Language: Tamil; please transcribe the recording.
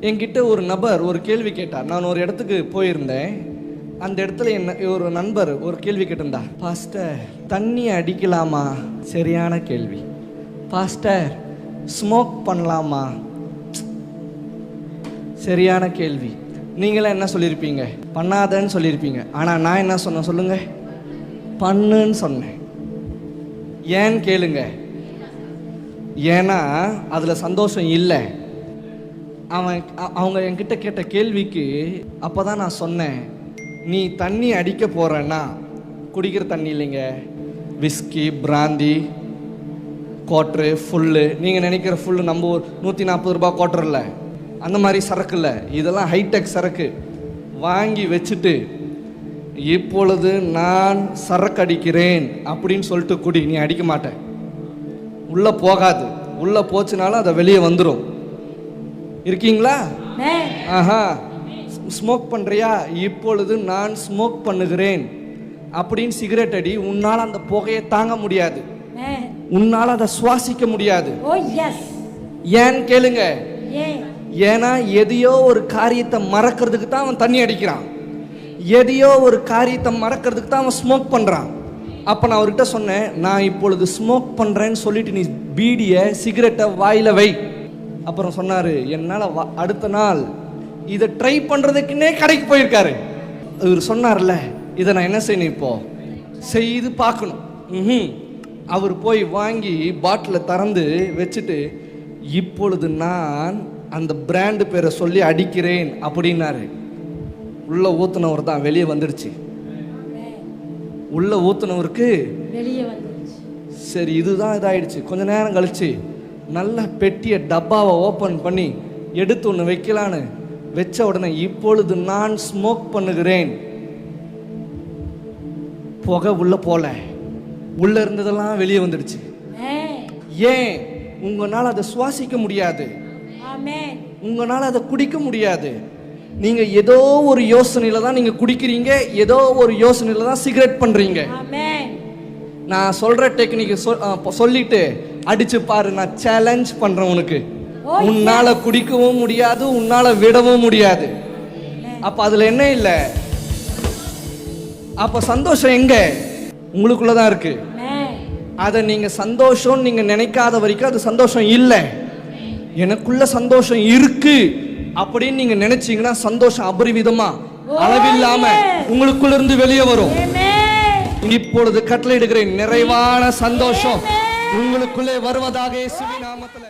என்கிட்ட ஒரு நபர் ஒரு கேள்வி கேட்டார். நான் ஒரு இடத்துக்கு போயிருந்தேன். அந்த இடத்துல என்ன ஒரு நண்பர் ஒரு கேள்வி கேட்டிருந்தா பாஸ்டர் தண்ணி அடிக்கலாமா? சரியான கேள்வி. பாஸ்டர் ஸ்மோக் பண்ணலாமா? சரியான கேள்வி. நீங்களாம் என்ன சொல்லியிருப்பீங்க? பண்ணாதன்னு சொல்லியிருப்பீங்க. ஆனால் நான் என்ன சொன்னேன் சொல்லுங்க. பண்ணுன்னு சொன்னேன். ஏன்னு கேளுங்க? ஏன்னா அதில் சந்தோஷம் இல்லை. அவன் அவங்க என்கிட்ட கேட்ட கேள்விக்கு அப்போ தான் நான் சொன்னேன் நீ தண்ணி அடிக்க போகிறேன்னா குடிக்கிற தண்ணி இல்லைங்க. Whisky brandy quarter full. நீங்கள் நினைக்கிற ஃபுல்லு நம்ம ஊர் நூற்றி நாற்பது ரூபாய் குவாட்ரு இல்லை. அந்த மாதிரி சரக்கு இல்லை. இதெல்லாம் ஹைடெக் சரக்கு. வாங்கி வச்சுட்டு இப்பொழுது நான் சரக்கு அடிக்கிறேன் அப்படின்னு சொல்லிட்டு குடி. நீ அடிக்க மாட்டேன் உள்ளே போகாது. உள்ளே போச்சுனாலும் அதை வெளியே வந்துடும் இருக்கீங்களா. ஆஹா. ஸ்மோக் பண்றியா? இப்பொழுது நான் ஸ்மோக் பண்ணுகிறேன். அப்படின்னு சிகரெட் அடி உன்னால் அந்த புகையை தாங்க முடியாது. உன்னால் அதை சுவாசிக்க முடியாது. ஏன்னு கேளுங்க. ஏன்னா எதையோ ஒரு காரியத்தை மறக்கிறதுக்கு தான் அவன் தண்ணி அடிக்கிறான். எதையோ ஒரு காரியத்தை மறக்கிறதுக்கு தான் அவன் ஸ்மோக் பண்ணுறான் அப்போ நான் அவர்கிட்ட சொன்னேன் நான் இப்பொழுது ஸ்மோக் பண்ணுறேன்னு சொல்லிட்டு நீ பீடியை சிகரெட்டை வாயில் வை. அப்புறம் சொன்னார் என்னால் அடுத்த நாள் இதை ட்ரை பண்ணுறதுக்குன்னே கடைக்கு போயிருக்காரு. இவர் சொன்னார்ல இதை நான் என்ன செய்யணும் இப்போ? செய்து பார்க்கணும். ம்ஹும். அவர் போய் வாங்கி பாட்டிலை திறந்து வச்சுட்டு இப்பொழுது நான் அந்த பிராண்டு பேரை சொல்லி அடிக்கிறேன் அப்படின்னாரு. உள்ள ஊத்துனவர் தான் வெளியே வந்துடுச்சு உள்ள ஊத்துனவருக்கு சரி இதுதான் இதாயிடுச்சு. கொஞ்ச நேரம் கழிச்சு நல்ல பெட்டியை டப்பாவை ஓப்பன் பண்ணி எடுத்து ஒன்று வைக்கலான்னு வச்ச உடனே இப்பொழுது நான் ஸ்மோக் பண்ணுகிறேன். புகை உள்ள போல. உள்ள இருந்ததெல்லாம் வெளியே வந்துடுச்சு. ஏன்? உங்களால் அதை சுவாசிக்க முடியாது. உங்களால் அதை குடிக்க முடியாது. நீங்க ஏதோ ஒரு யோசனையில தான் நீங்க குடிக்கிறீங்க ஏதோ ஒரு யோசனையில தான் சிகரெட் பண்றீங்க. நான் சொல்ற டெக்னிக் சொல்லிட்டு அடிச்சு பாரு நான் சேலஞ்ச் பண்றேன் உனக்கு. உன்னால குடிக்கவும் முடியாது உன்னால விடவும் முடியாது. அப்ப அதுல என்ன இல்ல? அப்ப சந்தோஷம் எங்க? உங்களுக்குள்ள தான் இருக்கு. அதை நீங்க சந்தோஷம் நீங்க நினைக்காத வரைக்கும் அது சந்தோஷம் இல்லை. எனக்குள்ள சந்தோஷம் இருக்கு அப்படின்னு நீங்க நினைச்சீங்கன்னா சந்தோஷம் அபரிவிதமா. அளவில்லாம உங்களுக்குள்ள இருந்து வெளியே வரும். இப்பொழுது கட்டளையிடுகிறேன் நிறைவான சந்தோஷம் உங்களுக்குள்ளே வருவதாக இயேசுவின் நாமத்துல.